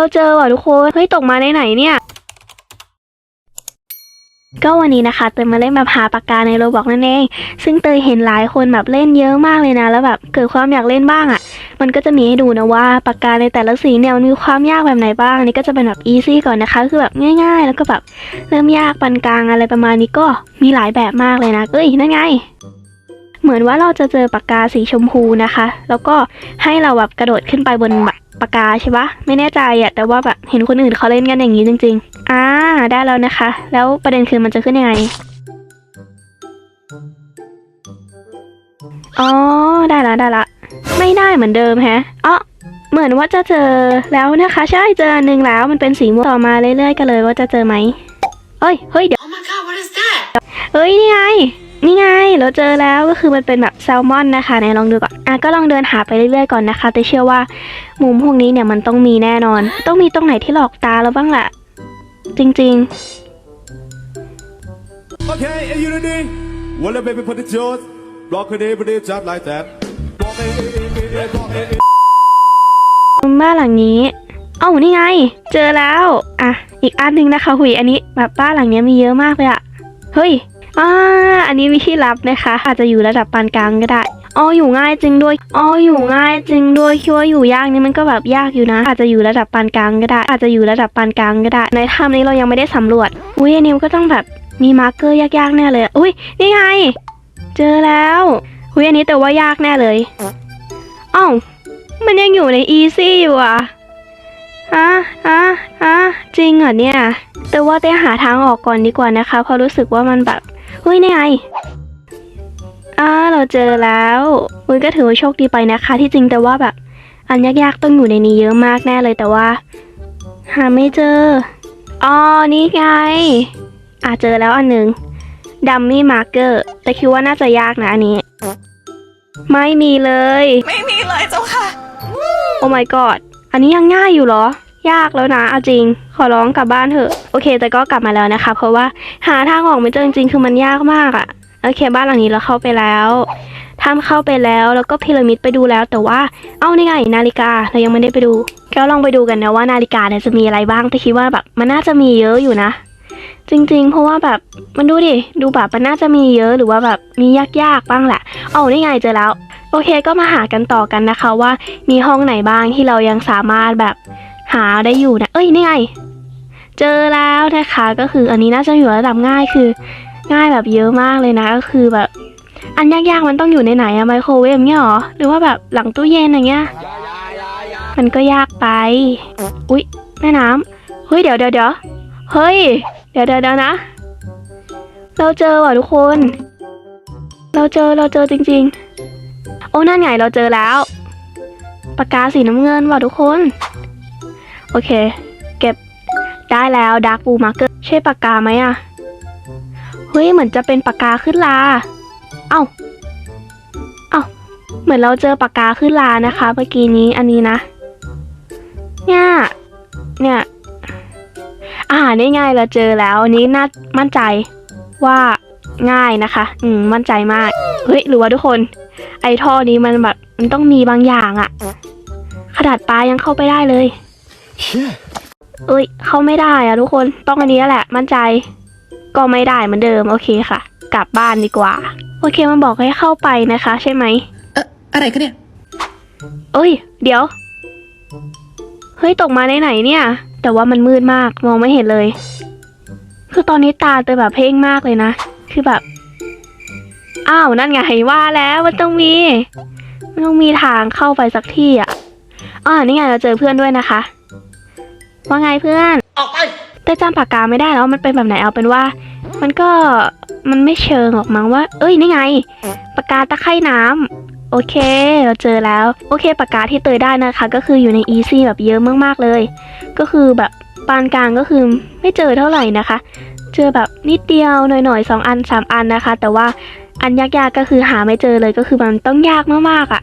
เราเจอว่ะทุกคนเฮ้ยตกมาในไหนเนี่ย ก็วันนี้นะคะเตยมาเล่นแบบหาปากกาในโรบอกนั่นเอง ซึ่งเตยเห็นหลายคนแบบเล่นเยอะมากเลยนะ แล้วแบบเกิดความอยากเล่นบ้างอะ่ะ มันก็จะมีให้ดูนะว่าปากกาในแต่ละสีเนี่ยมันมีความยากแบบไหนบ้างอันนี้ก็จะเป็นแบบอีซี่ก่อนนะคะ คือแบบง่ายๆ แล้วก็แบบเริ่มยากปานกลางอะไรประมาณนี้ก็มีหลายแบบมากเลยนะเอ้ยนั่นไงเหมือนว่าเราจะเจอปากกาสีชมพูนะคะ แล้วก็ให้เราแบบกระโดดขึ้นไปบนแบบ ปากกาใช่ปะไม่แน่ใจอะแต่ว่าแบบเห็นคนอื่นเขาเล่นกันอย่างนี้จริง ๆ อ่าได้แล้วนะคะ แล้วประเด็นคือมันจะขึ้นยังไงอ๋อได้ละได้ละไม่ได้เหมือนเดิมแฮะอ๋อเหมือนว่าจะเจอแล้วนะคะ ใช่เจออันหนึ่งแล้วมันเป็นสีม่วงต่อมาเรื่อยๆกันเลยว่าจะเจอไหมเอ้ยเฮ้ยเดี๋ยวเอ้ยนี่ไง นี่ไงเราเจอแล้วก็คือมันเป็นแบบแซลมอนนะคะไหนลองดูก่อนอะก็ลองเดินหาไปเรื่อยๆก่อนนะคะ แต่เชื่อว่ามุมพวกนี้เนี่ยมันต้องมีแน่นอน ต้องมีตรงไหนที่หลอกตาเราบ้างแหละจริง Okay, are you ready? Well, then, baby, put the jaws. Rock it, put it just like that. Walk it, it, it, walk it, it. ๆบ้านหลังนี้เอ้านี่ไง เจอแล้ว อะ อีกอันหนึงนะคะ หุยอันนี้แบบบ้านหลังเนี้ยมีเยอะมากเลยอะเฮ้ย อ่าอันนี้มีที่ลับนะคะ อาจจะอยู่ระดับปานกลางก็ได้อ๋ออยู่ง่ายจริงด้วยอ๋ออยู่ง่ายจริงด้วยคิดว่าอยู่ยากนี่มันก็แบบยากอยู่นะ อาจจะอยู่ระดับปานกลางก็ได้ อาจจะอยู่ระดับปานกลางก็ได้ ในถ้ำนี้เรายังไม่ได้สำรวจอุ้ยอันนี้ก็ต้องแบบมีมาร์กเกอร์ยากๆแน่เลยอะอุ้ยนี่ไง เจอแล้วอุ้ยอันนี้แต่ว่ายากแน่เลยอ้าวมันยังอยู่ในอีซี่อยู่อะฮะฮะฮะจริงเหรอเนี่ย แต่ว่าเต้หาทางออกก่อนดีกว่านะคะเพราะรู้สึกว่ามันแบบ อุ้ยนี่ไงอ่าเราเจอแล้วอุ้ยก็ถือว่าโชคดีไปนะคะ ที่จริงแต่ว่าแบบ อันยากๆต้องอยู่ในนี้เยอะมากแน่เลยแต่ว่า หาไม่เจออ๋อนี่ไงอ่าเจอแล้วอันหนึ่งดัมมี่มาร์เกอร์แต่คิดว่าน่าจะยากนะอันนี้ ไม่มีเลย ไม่มีเลยเจ้าค่ะ โอ้ my god อันนี้ยังง่ายอยู่เหรอ ยากแล้วนะเอาจริง ขอร้องกลับบ้านเถอะ โอเค แต่ก็กลับมาแล้วนะคะ เพราะว่าหาทางออกไม่เจอจริงๆคือมันยากมากอะโอเค บ้านหลังนี้เราเข้าไปแล้วทำเข้าไปแล้วแล้วก็พีระมิดไปดูแล้ว แต่ว่าเอ้านี่ไงนาฬิกาเรายังไม่ได้ไปดูก็ลองไปดูกันนะว่านาฬิกาเนี่ยจะมีอะไรบ้างแต่คิดว่าแบบมันน่าจะมีเยอะอยู่นะ จริง ๆ เพราะว่าแบบมันดูดิดูแบบมันน่าจะมีเยอะหรือว่าแบบมียากๆบ้างแหละเอ้านี่ไงเจอแล้ว โอเคก็มาหากันต่อกันนะคะว่ามีห้องไหนบ้างที่เรายังสามารถแบบ หาได้อยู่นะ เอ้ยนี่ไง เจอแล้วนะคะก็คืออันนี้น่าจะอยู่ระดับง่ายคือ ง่ายแบบเยอะมากเลยนะก็คือแบบ อันยากๆมันต้องอยู่ในไหนอะไมโครเวฟเงี้ยหรอหรือว่าแบบหลังตู้เย็นอย่างเงี้ยมันก็ยากไป อุ๊ยแม่น้ำเฮ้ยเดี๋ยวเดี๋ยวเดี๋ยวเฮ้ย เดี๋ยวเดี๋ยวเดี๋ยวนะ เราเจอว่ะทุกคน เราเจอเราเจอจริง ๆ โอ้นั่นไงเราเจอแล้วปากกาสีน้ำเงินว่ะทุกคน โอเค เก็บได้แล้วดาร์กบูมาร์เกอร์ใช่ปากกาไหมอะเฮ้ยเหมือนจะเป็นปากกาขึ้นลา เอ้า เอ้า เหมือนเราเจอปากกาขึ้นลานะคะ เมื่อกี้นี้อันนี้นะ เนี่ย เนี่ย อ่านี่ไงเราเจอแล้วอันนี้น่ามั่นใจว่าง่ายนะคะ อืม มั่นใจมาก เฮ้ย หรือว่าทุกคน ไอท่อนี้มันแบบ มันต้องมีบางอย่างอะขนาดปลายังเข้าไปได้เลย เอ้ย เข้าไม่ได้อะทุกคนต้องอันนี้แหละ มั่นใจ ก็ไม่ได้เหมือนเดิมโอเคค่ะ กลับบ้านดีกว่า โอเคมันบอกให้เข้าไปนะคะ ใช่ไหมเอ่ออะไรกันเนี่ย เอ้ย เดี๋ยวเฮ้ยตกมาในไหนเนี่ย แต่ว่ามันมืดมากมองไม่เห็นเลย คือตอนนี้ตาเตยแบบเพ่งมากเลยนะ คือแบบอ้าวนั่นไงว่าแล้วมันต้องมีมันต้องมีทางเข้าไปสักที่อะอ่านี่ไงเราเจอเพื่อนด้วยนะคะ ว่าไงเพื่อน ออกไป แต่จำปากกาไม่ได้แล้ววามันเป็นแบบไหนเอาเป็นว่า มันก็มันไม่เชิงหรอกมั้งว่า เอ้ยนี่ไงปากกาตะไคร่น้ำโอเค เราเจอแล้ว โอเคปากกาที่เตยได้นะคะ ก็คืออยู่ใน easy แบบเยอะมากๆเลย ก็คือแบบปานกลางก็คือไม่เจอเท่าไหร่นะคะ เจอแบบนิดเดียวหน่อยๆสองอันสามอันนะคะ แต่ว่าอันยากๆก็คือหาไม่เจอเลยก็คือมันต้องยากมากๆอะ่ะ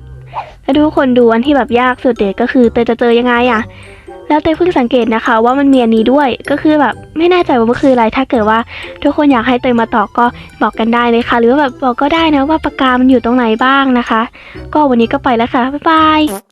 แล้วทุกคนดูอันที่แบบยากสุดเด็ดก็คือเตยจะเจอยังไงอะ่ะ แล้วเต้เพิ่งสังเกตนะคะว่ามันมีอันนี้ด้วยก็คือแบบไม่แน่ใจว่ามันคืออะไรถ้าเกิดว่าทุกคนอยากให้เตยมาตอบก็บอกกันได้เลยค่ะ หรือว่าแบบบอกก็ได้นะว่าปากกามันอยู่ตรงไหนบ้างนะคะ ก็วันนี้ก็ไปแล้วค่ะบ๊ายบาย